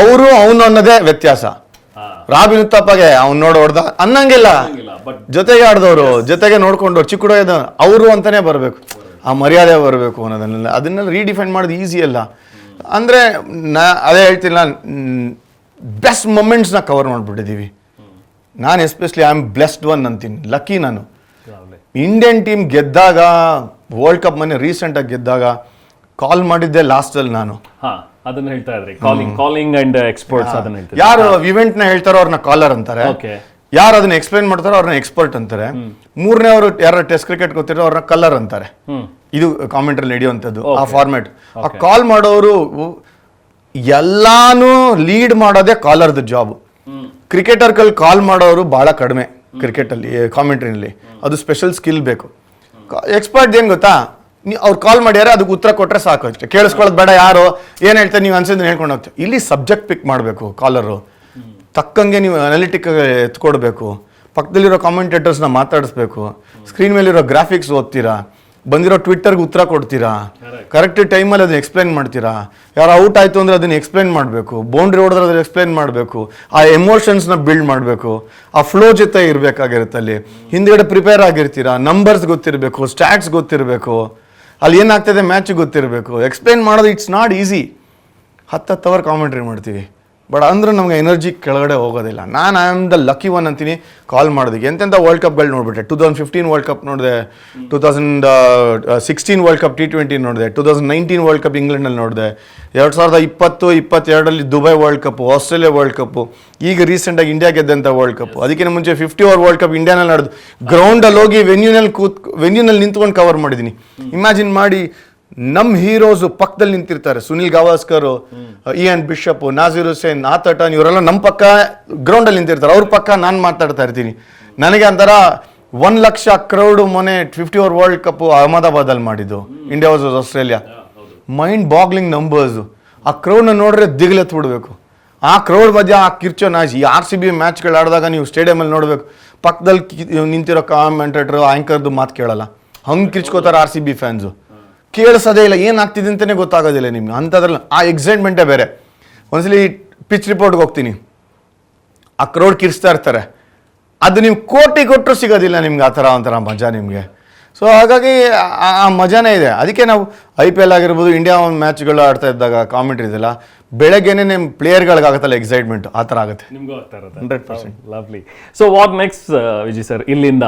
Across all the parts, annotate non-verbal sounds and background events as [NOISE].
ಅವರು ಅವನು ಅನ್ನೋದೇ ವ್ಯತ್ಯಾಸ. ರಾಬಿನ್ ಉತ್ತಪ್ಪಗೆ ಅವ್ನು ನೋಡ ಹೊಡ್ದ ಅನ್ನಂಗಿಲ್ಲ. ಜೊತೆಗೆ ಆಡ್ದವ್ರು ಜೊತೆಗೆ ನೋಡ್ಕೊಂಡು ಚಿಕ್ಕ ಹುಡುಗ ಅವರು ಅಂತಾನೆ ಬರಬೇಕು. ಆ ಮರ್ಯಾದೆ ಬರಬೇಕು ಅನ್ನೋದನ್ನೆಲ್ಲ. ಅದನ್ನೆಲ್ಲ ರೀಡಿಫೈನ್ ಮಾಡೋದು ಈಸಿ ಅಲ್ಲ. ಅಂದರೆ ನಾ ಅದೇ ನಾನು ಬೆಸ್ಟ್ ಮೊಮೆಂಟ್ಸ್ನ ಕವರ್ ಮಾಡಿಬಿಟ್ಟಿದ್ದೀವಿ. ನಾನು especially I am blessed one ಅಂತೀನಿ. ಲಕ್ಕಿ ನಾನು. ಇಂಡಿಯನ್ ಟೀಮ್ ಗೆದ್ದಾಗ ವರ್ಲ್ಡ್ ಕಪ್ ಮೊನ್ನೆ ರೀಸೆಂಟಾಗಿ ಗೆದ್ದಾಗ ಕಾಲ್ ಮಾಡಿದ್ದೆ ಲಾಸ್ಟಲ್ಲಿ ನಾನು. ಅದನ್ನ ಹೇಳ್ತಾ ಇದ್ರಿ. ಕಾಲಿಂಗ್ ಕಾಲಿಂಗ್ ಅಂಡ್ ಎಕ್ಸ್ಪರ್ಟ್ಸ್ ಅದನ್ನ ಹೇಳ್ತಾ ಯಾರು ಇವೆಂಟ್ನ ಹೇಳ್ತಾರೋ ಅವ್ರನ್ನ ಕಾಲರ್ ಅಂತಾರೆ. ಓಕೆ ಯಾರು ಅದನ್ನ ಎಕ್ಸ್ಪ್ಲೈನ್ ಮಾಡ್ತಾರೋ ಅವ್ರನ್ನ ಎಕ್ಸ್ಪರ್ಟ್ ಅಂತಾರೆ. ಮೂರನೇ ಅವರು ಯಾರು ಟೆಸ್ಟ್ ಕ್ರಿಕೆಟ್ ಗೊತ್ತಿರೋ ಅವ್ರನ್ನ ಕಲರ್ ಅಂತಾರೆ. ಇದು ಕಾಮೆಂಟ್ರಿ ನಡೆಯುವಂಥದ್ದು ಆ ಫಾರ್ಮೆಟ್ ಆ ಕಾಲ್ ಮಾಡೋರು ಎಲ್ಲಾನು ಲೀಡ್ ಮಾಡೋದೇ ಕಾಲರ್ದು ಜಾಬ್ ಕ್ರಿಕೆಟರ್ ಕ್ರಿಕೆಟರ್ಗಳು ಕಾಲ್ ಮಾಡೋರು ಬಹಳ ಕಡಿಮೆ. ಕ್ರಿಕೆಟಲ್ಲಿ ಕಾಮೆಂಟ್ರಿನಲ್ಲಿ ಅದು ಸ್ಪೆಷಲ್ ಸ್ಕಿಲ್ ಬೇಕು. ಎಕ್ಸ್ಪರ್ಟ್ ಏನು ಗೊತ್ತಾ? ಅವ್ರು ಕಾಲ್ ಮಾಡ್ಯಾರ ಅದಕ್ಕೆ ಉತ್ತರ ಕೊಟ್ಟರೆ ಸಾಕು ಅಷ್ಟೇ. ಕೇಳಿಸ್ಕೊಳ್ಳೋದು ಬೇಡ ಯಾರು ಏನು ಹೇಳ್ತಾರೆ ನೀವು ಅನ್ಸಿದ್ರೆ ಹೇಳ್ಕೊಂಡು ಹೋಗ್ತೀವಿ. ಇಲ್ಲಿ ಸಬ್ಜೆಕ್ಟ್ ಪಿಕ್ ಮಾಡಬೇಕು ಕಾಲರು ತಕ್ಕಂಗೆ ನೀವು ಅನಾಲಿಟಿಕ್ ಎತ್ಕೊಡ್ಬೇಕು. ಪಕ್ಕದಲ್ಲಿರೋ ಕಾಮೆಂಟೇಟರ್ಸ್ನ ಮಾತಾಡಿಸ್ಬೇಕು. ಸ್ಕ್ರೀನ್ ಮೇಲಿರೋ ಗ್ರಾಫಿಕ್ಸ್ ಓದ್ತೀರಾ? ಬಂದಿರೋ ಟ್ವಿಟ್ಟರ್ಗೆ ಉತ್ತರ ಕೊಡ್ತೀರಾ? ಕರೆಕ್ಟ್ ಟೈಮಲ್ಲಿ ಅದನ್ನ ಎಕ್ಸ್ಪ್ಲೈನ್ ಮಾಡ್ತೀರಾ? ಯಾರು ಔಟ್ ಆಯಿತು ಅಂದರೆ ಅದನ್ನು ಎಕ್ಸ್ಪ್ಲೈನ್ ಮಾಡಬೇಕು. ಬೌಂಡ್ರಿ ಹೊಡೆದ್ರೆ ಅದನ್ನು ಎಕ್ಸ್ಪ್ಲೈನ್ ಮಾಡಬೇಕು. ಆ ಎಮೋಷನ್ಸ್ನ ಬಿಲ್ಡ್ ಮಾಡಬೇಕು. ಆ ಫ್ಲೋ ಜೊತೆ ಇರಬೇಕಾಗಿರುತ್ತೆ ಅಲ್ಲಿ. ಹಿಂದ್ಗಡೆ ಪ್ರಿಪೇರ್ ಆಗಿರ್ತೀರಾ? ನಂಬರ್ಸ್ ಗೊತ್ತಿರಬೇಕು ಸ್ಟ್ಯಾಟ್ಸ್ ಗೊತ್ತಿರಬೇಕು. ಅಲ್ಲಿ ಏನಾಗ್ತದೆ ಮ್ಯಾಚ್ ಗೊತ್ತಿರಬೇಕು. ಎಕ್ಸ್ಪ್ಲೇನ್ ಮಾಡೋದು ಇಟ್ಸ್ ನಾಟ್ ಈಸಿ ಹತ್ತತ್ತು ಅವರ್ ಕಾಮೆಂಟ್ರಿ ಮಾಡ್ತೀವಿ. ಬಟ್ ಅಂದ್ರೆ ನಮಗೆ ಎನರ್ಜಿ ಕೆಳಗಡೆ ಹೋಗೋದಿಲ್ಲ. ನಾನು I am the lucky one ಅಂತೀನಿ ಕಾಲ್ ಮಾಡೋದಕ್ಕೆ. ಎಂತೆಂಥ ವರ್ಲ್ಡ್ ಕಪ್ಗಳು ನೋಡ್ಬಿಟ್ಟೆ two thousand fifteen world cup ನೋಡಿದೆ two thousand sixteen world cup T twenty ನೋಡಿದೆ two thousand nineteen world cup ಇಂಗ್ಲೆಂಡಲ್ಲಿ ನೋಡಿದೆ ಎರಡು ಸಾವಿರದ ಇಪ್ಪತ್ತು ಇಪ್ಪತ್ತೆರಡರಲ್ಲಿ Dubai world cup Australia world cup ಈಗ ರೀಸೆಂಟಾಗಿ ಇಂಡಿಯಾ ಗೆದ್ದಂಥ ವರ್ಲ್ಡ್ ಕಪ್ ಅದಕ್ಕಿಂತ ಮುಂಚೆ ಫಿಫ್ಟಿ ಓವರ್ ವರ್ಲ್ಡ್ ಕಪ್ ಇಂಡಿಯಾನಲ್ಲಿ ನಡೆದು ಗ್ರೌಂಡಲ್ಲಿ ಹೋಗಿ ವೆನ್ಯೂನಲ್ಲಿ ಕೂತ್ ವೆನ್ಯೂನಲ್ಲಿ ನಿಂತ್ಕೊಂಡು ಕವರ್ ಮಾಡಿದ್ದೀನಿ. ಇಮ್ಯಾಜಿನ್ ಮಾಡಿ ನಮ್ಮ ಹೀರೋಸ್ ಪಕ್ಕದಲ್ಲಿ ನಿಂತಿರ್ತಾರೆ. Sunil Gavaskar Ian Bishop Nasser Hussain Atherton ಇವರೆಲ್ಲ ನಮ್ಮ ಪಕ್ಕ ಗ್ರೌಂಡಲ್ಲಿ ನಿಂತಿರ್ತಾರೆ. ಅವ್ರ ಪಕ್ಕ ನಾನು ಮಾತಾಡ್ತಾ ಇರ್ತೀನಿ. ನನಗೆ ಅಂತರ ಒನ್ ಲಕ್ಷ ಕ್ರೌಡ್ ಮೊನ್ನೆ ಫಿಫ್ಟಿ ಓವರ್ ವರ್ಲ್ಡ್ ಕಪ್ ಅಹಮದಾಬಾದಲ್ಲಿ ಮಾಡಿದ್ದು. India versus Australia mind boggling numbers ಆ ಕ್ರೌಡ್ನ ನೋಡ್ರೆ ದಿಗ್ಲೆತ್ ಬಿಡಬೇಕು. ಆ ಕ್ರೌಡ್ ಮಧ್ಯ ಆ ಕಿರ್ಚೋ ನಾಜ್ ಈ ಆರ್ ಸಿ ಬಿ ಮ್ಯಾಚ್ಗಳು ಆಡಿದಾಗ ನೀವು ಸ್ಟೇಡಿಯಮಲ್ಲಿ ನೋಡಬೇಕು. ಪಕ್ಕದಲ್ಲಿ ನಿಂತಿರೋ ಕಾಮೆಂಟೇಟರ್ ಆ್ಯಂಕರ್ದು ಮಾತು ಕೇಳಲ್ಲ. ಹಂಗೆ ಕಿರ್ಚ್ಕೋತಾರೆ ಆರ್ ಸಿ ಬಿ ಫ್ಯಾನ್ಸು ಕೇಳಿಸೋದೇ ಇಲ್ಲ, ಏನಾಗ್ತಿದೆ ಅಂತಲೇ ಗೊತ್ತಾಗೋದಿಲ್ಲ ನಿಮ್ಗೆ. ಅಂಥದ್ರಲ್ಲಿ ಆ ಎಕ್ಸೈಟ್ಮೆಂಟೇ ಬೇರೆ. ಒಂದ್ಸಲಿ ಪಿಚ್ ರಿಪೋರ್ಟ್ಗೆ ಹೋಗ್ತೀನಿ. ಆ ಕ್ರೌಡ್ ಕಿರ್ಸ್ತಾ ಇರ್ತಾರೆ. ಅದು ನೀವು ಕೋಟಿ ಕೊಟ್ಟರು ಸಿಗೋದಿಲ್ಲ ನಿಮ್ಗೆ ಆ ಥರ ಒಂಥರ ಮಜಾ ನಿಮಗೆ. ಸೊ ಹಾಗಾಗಿ ಆ- ಮಜಾನೇ ಇದೆ. ಅದಕ್ಕೆ ನಾವು ಐ ಪಿ ಎಲ್ ಆಗಿರ್ಬೋದು ಇಂಡಿಯಾ ಒಂದು ಮ್ಯಾಚ್ಗಳು ಆಡ್ತಾ ಇದ್ದಾಗ ಕಾಮೆಂಟ್ರಿ ಇದೆಲ್ಲ ಬೆಳಗ್ಗೆನೆ ನಿಮ್ಮ ಪ್ಲೇಯರ್ಗಳಿಗಾಗುತ್ತಲ್ಲ ಎಕ್ಸೈಟ್ಮೆಂಟ್ ಆ ಥರ ಆಗುತ್ತೆ. ನಿಮಗೂ ಆಗ್ತಾ ಇರುತ್ತೆ. Hundred percent. Lovely so what next Vijay sir ಇಲ್ಲಿಂದ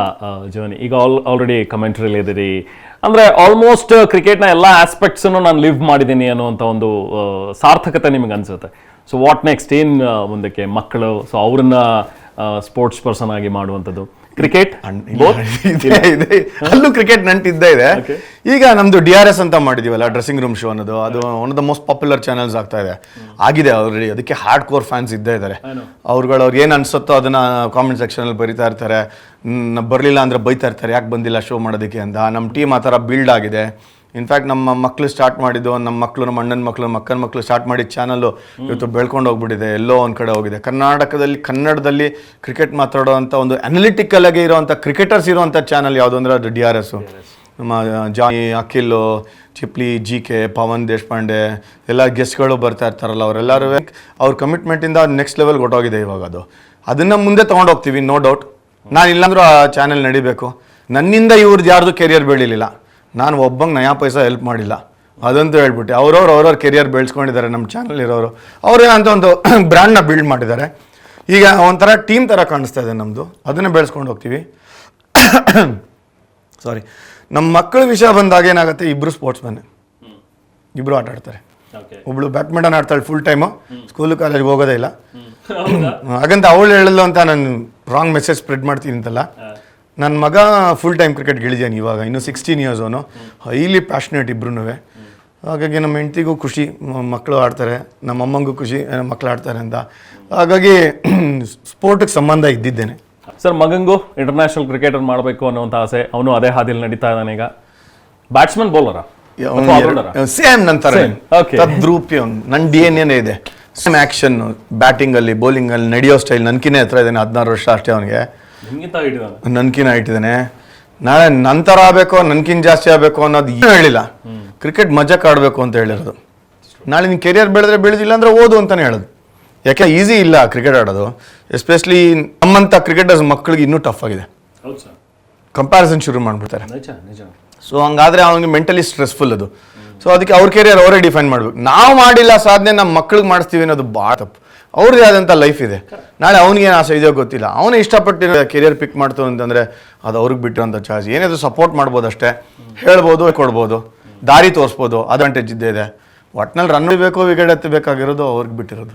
ಜರ್ನಿ ಈಗ ಆಲ್ ಆಲ್ರೆಡಿ ಕಮೆಂಟ್ರಿಯಲ್ಲಿ ಇದ್ದೀರಿ. ಅಂದ್ರೆ ಆಲ್ಮೋಸ್ಟ್ ಕ್ರಿಕೆಟ್ನ ಎಲ್ಲ ಆಸ್ಪೆಕ್ಟ್ಸನ್ನು ನಾನು ಲಿವ್ ಮಾಡಿದ್ದೀನಿ ಅನ್ನುವಂಥ ಒಂದು ಸಾರ್ಥಕತೆ ನಿಮ್ಗೆ ಅನಿಸುತ್ತೆ. ಸೊ ವಾಟ್ ನೆಕ್ಸ್ಟ್ ಏನು ಆ, ಮುಂದಕ್ಕೆ ಮಕ್ಕಳು? ಸೊ ಅವ್ರನ್ನ ಸ್ಪೋರ್ಟ್ಸ್ ಪರ್ಸನ್ ಆಗಿ ಮಾಡುವಂಥದ್ದು. ಕ್ರಿಕೆಟ್ [LAUGHS] ಇದೆ ಇದೆ ಅಲ್ಲೂ ಕ್ರಿಕೆಟ್ ನಂಟು ಇದ್ದೇ ಇದೆ ಈಗ ನಮ್ದು ಡಿ ಆರ್ ಎಸ್ ಅಂತ ಮಾಡಿದೀವಲ್ಲ ಡ್ರೆಸ್ಸಿಂಗ್ ರೂಮ್ ಶೋ ಅನ್ನೋದು ಅದು one of the most popular channels ಆಗ್ತಾ ಇದೆ. ಆಗಿದೆ ಆಲ್ರೆಡಿ ಅದಕ್ಕೆ ಹಾರ್ಡ್ ಕೋರ್ ಫ್ಯಾನ್ಸ್ ಇದ್ದೇ ಇದ್ದಾರೆ. ಅವ್ರುಗಳು ಅವ್ರು ಏನು ಅನ್ಸುತ್ತೋ ಅದನ್ನ ಕಾಮೆಂಟ್ ಸೆಕ್ಷನ್ ಅಲ್ಲಿ ಬರಿತಾ ಇರ್ತಾರೆ. ಬರಲಿಲ್ಲ ಅಂದ್ರೆ ಬೈತಾ ಇರ್ತಾರೆ. ಯಾಕೆ ಬಂದಿಲ್ಲ ಶೋ ಮಾಡೋದಕ್ಕೆ ಅಂತ. ನಮ್ಮ ಟೀಮ್ ಆ ಥರ ಬಿಲ್ಡ್ ಆಗಿದೆ. ಇನ್ಫ್ಯಾಕ್ಟ್ ನಮ್ಮ ಮಕ್ಕಳು ಸ್ಟಾರ್ಟ್ ಮಾಡಿದ್ದು ನಮ್ಮ ಮಕ್ಕಳು ನಮ್ಮ ಅಣ್ಣನ ಮಕ್ಕಳು ಮಕ್ಕನ ಮಕ್ಕಳು ಸ್ಟಾರ್ಟ್ ಮಾಡಿದ ಚಾನಲ್ಲು ಇವತ್ತು ಬೆಳ್ಕೊಂಡು ಹೋಗ್ಬಿಟ್ಟಿದೆ ಎಲ್ಲೋ ಒಂದು ಕಡೆ ಹೋಗಿದೆ. ಕರ್ನಾಟಕದಲ್ಲಿ ಕನ್ನಡದಲ್ಲಿ ಕ್ರಿಕೆಟ್ ಮಾತಾಡೋವಂಥ ಒಂದು ಅನಲಿಟಿಕಲ್ ಆಗಿ ಇರೋವಂಥ ಕ್ರಿಕೆಟರ್ಸ್ ಇರುವಂಥ ಚಾನಲ್ ಯಾವುದು ಅಂದರೆ ಅದು ಡಿ ಆರ್ ಎಸ್ಸು ನಮ್ಮ ಜಾನಿ ಅಖಿಲ್ ಚಿಪ್ಲಿ ಜಿ ಕೆ ಪವನ್ ದೇಶಪಾಂಡೆ ಎಲ್ಲ ಗೆಸ್ಟ್ಗಳು ಬರ್ತಾ ಇರ್ತಾರಲ್ಲ ಅವರೆಲ್ಲರೂ ಅವ್ರ ಕಮಿಟ್ಮೆಂಟಿಂದ ನೆಕ್ಸ್ಟ್ ಲೆವೆಲ್ ಹೊಟ್ಟೋಗಿದೆ ಇವಾಗ ಅದು. ಅದನ್ನು ಮುಂದೆ ತೊಗೊಂಡೋಗ್ತೀವಿ ನೋ ಡೌಟ್ ನಾನು ಇಲ್ಲಾಂದ್ರೂ ಆ ಚಾನೆಲ್ ನಡಿಬೇಕು. ನನ್ನಿಂದ ಇವ್ರದ್ದು ಯಾರ್ದು ಕೆರಿಯರ್ ಬೆಳೀಲಿಲ್ಲ. ನಾನು ಒಬ್ಬಂಗೆ ನಯಾ ಪೈಸಾ ಹೆಲ್ಪ್ ಮಾಡಿಲ್ಲ. ಅದಂತೂ ಹೇಳ್ಬಿಟ್ಟು ಅವ್ರವ್ರು ಅವ್ರವ್ರ ಕೆರಿಯರ್ ಬೆಳೆಸ್ಕೊಂಡಿದ್ದಾರೆ ನಮ್ಮ ಚಾನಲ್ ಇರೋರು. ಅವ್ರೇನಂತ ಒಂದು [COUGHS] ಬ್ರ್ಯಾಂಡ್ನ ಬಿಲ್ಡ್ ಮಾಡಿದ್ದಾರೆ. ಈಗ ಒಂಥರ ಟೀಮ್ ಥರ ಕಾಣಿಸ್ತಾ ಇದೆ ನಮ್ಮದು ಅದನ್ನೇ ಬೆಳೆಸ್ಕೊಂಡು ಹೋಗ್ತೀವಿ. [COUGHS] ಸಾರಿ ನಮ್ಮ ಮಕ್ಕಳ ವಿಷಯ ಬಂದಾಗ ಏನಾಗುತ್ತೆ? ಇಬ್ಬರು ಸ್ಪೋರ್ಟ್ಸ್ ಮ್ಯಾನ್ ಇಬ್ಬರು ಆಟ ಆಡ್ತಾರೆ. ಒಬ್ಳು ಬ್ಯಾಡ್ಮಿಂಟನ್ ಆಡ್ತಾಳೆ ಫುಲ್ ಟೈಮು ಸ್ಕೂಲು ಕಾಲೇಜ್ಗೆ ಹೋಗೋದೇ ಇಲ್ಲ. ಹಾಗಂತ ಅವಳು ಹೇಳಲ್ಲ ಅಂತ ನಾನು ರಾಂಗ್ ಮೆಸೇಜ್ ಸ್ಪ್ರೆಡ್ ಮಾಡ್ತೀನಿ ಅಂತಲ್ಲ. ನನ್ನ ಮಗ ಫುಲ್ ಟೈಮ್ ಕ್ರಿಕೆಟ್ ಗಿಳಿದಾನೆ ಇವಾಗ ಇನ್ನು ಸಿಕ್ಸ್ಟೀನ್ ಇಯರ್ಸ್ ಅವನು. ಹೈಲಿ ಪ್ಯಾಷನೇಟ್ ಇಬ್ರು ಹಾಗಾಗಿ ನಮ್ಮ ಹೆಂಡ್ತಿಗೂ ಖುಷಿ ಮಕ್ಕಳು ಆಡ್ತಾರೆ ನಮ್ಮ ಅಮ್ಮಂಗೂ ಖುಷಿ ಮಕ್ಕಳು ಆಡ್ತಾರೆ ಅಂತ. ಹಾಗಾಗಿ [CLEARS THROAT] ಸ್ಪೋರ್ಟಿಗೆ ಸಂಬಂಧ ಇದ್ದಿದ್ದೇನೆ. ಸರ್ ಮಗಂಗೂ ಇಂಟರ್ನ್ಯಾಷನಲ್ ಕ್ರಿಕೆಟರ್ ಮಾಡಬೇಕು ಅನ್ನುವಂಥ ಆಸೆ ಅವನು ಅದೇ ಹಾದಿಯಲ್ಲಿ ನಡೀತಾ ಇದ್ದಾನೆ ಈಗ. ಬ್ಯಾಟ್ಸ್ಮನ್ ಬೌಲರ ಸೇಮ್ ನಂತರ. ತದ್ರೂಪಿ ಅವ್ನು. ನನ್ನ ಡಿ ಎನ್ ಏನೇ ಇದೆ. ಸೇಮ್ ಆ್ಯಕ್ಷನ್ ಬ್ಯಾಟಿಂಗಲ್ಲಿ ಬೌಲಿಂಗಲ್ಲಿ ನಡೆಯೋ ಸ್ಟೈಲ್ ನನ್ಕಿನೇ ಹತ್ರ ಇದ್ದಾನೆ ಹದಿನಾರು ವರ್ಷ ಅಷ್ಟೇ ಅವನಿಗೆ. ನನ್ಕಿನ ಇಟ್ಟಿದ್ದಾನೆ ನಾಳೆ ನಂತರ ಆಗಬೇಕು ನನ್ಕಿನ್ ಜಾಸ್ತಿ ಆಗಬೇಕು ಅನ್ನೋದು ಏನು ಹೇಳಿಲ್ಲ. ಕ್ರಿಕೆಟ್ ಮಜಾ ಆಡಬೇಕು ಅಂತ ಹೇಳಿರೋದು. ನಾಳೆ ನಿನ್ ಕೆರಿಯರ್ ಬೆಳೆದ್ರೆ ಬೆಳೆದಿಲ್ಲ ಅಂದ್ರೆ ಓದು ಅಂತಾನೆ ಹೇಳೋದು. ಯಾಕೆ ಈಸಿ ಇಲ್ಲ ಕ್ರಿಕೆಟ್ ಆಡೋದು. ಎಸ್ಪೆಷಲಿ ನಮ್ಮಂಥ ಕ್ರಿಕೆಟರ್ಸ್ ಮಕ್ಕಳಿಗೆ ಇನ್ನೂ ಟಫ್ ಆಗಿದೆ. ಕಂಪ್ಯಾರಿಸನ್ ಶುರು ಮಾಡ್ಬಿಡ್ತಾರೆ. ಸೊ ಹಂಗಾದ್ರೆ ಅವನಿಗೆ ಮೆಂಟಲಿ ಸ್ಟ್ರೆಸ್ಫುಲ್ ಅದು. ಸೊ ಅದಕ್ಕೆ ಅವ್ರ ಕೆರಿಯರ್ ಅವರೇ ಡಿಫೈನ್ ಮಾಡ್ಬೇಕು. ನಾವು ಮಾಡಿಲ್ಲ ಸಾಧನೆ ನಮ್ಮ ಮಕ್ಳಿಗೆ ಮಾಡಿಸ್ತೀವಿ ಅನ್ನೋದು ಭಾಳ ತಪ್ಪು. ಅವ್ರದ್ದೇ ಆದಂಥ ಲೈಫ್ ಇದೆ. ನಾಳೆ ಅವ್ನಿಗೆ ಏನು ಆಸೆ ಇದೆಯೋ ಗೊತ್ತಿಲ್ಲ. ಅವನು ಇಷ್ಟಪಟ್ಟಿರೋ ಕೆರಿಯರ್ ಪಿಕ್ ಮಾಡ್ತು ಅಂತಂದರೆ ಅದು ಅವ್ರಿಗೆ ಬಿಟ್ಟಿರೋಂಥ ಚಾರ್ಜ್ ಏನಾದರೂ ಸಪೋರ್ಟ್ ಮಾಡ್ಬೋದು ಅಷ್ಟೇ. ಹೇಳ್ಬೋದು, ಕೊಡ್ಬೋದು. ದಾರಿ ತೋರಿಸ್ಬೋದು. ಅಡ್ವಾಂಟೇಜ್ ಇದ್ದೇ ಇದೆ. ಒಟ್ನಲ್ಲಿ ರನ್ ಬೇಕು ವಿಕೆಟ್ ಎತ್ತಬೇಕಾಗಿರೋದು ಅವ್ರಿಗೆ ಬಿಟ್ಟಿರೋದು.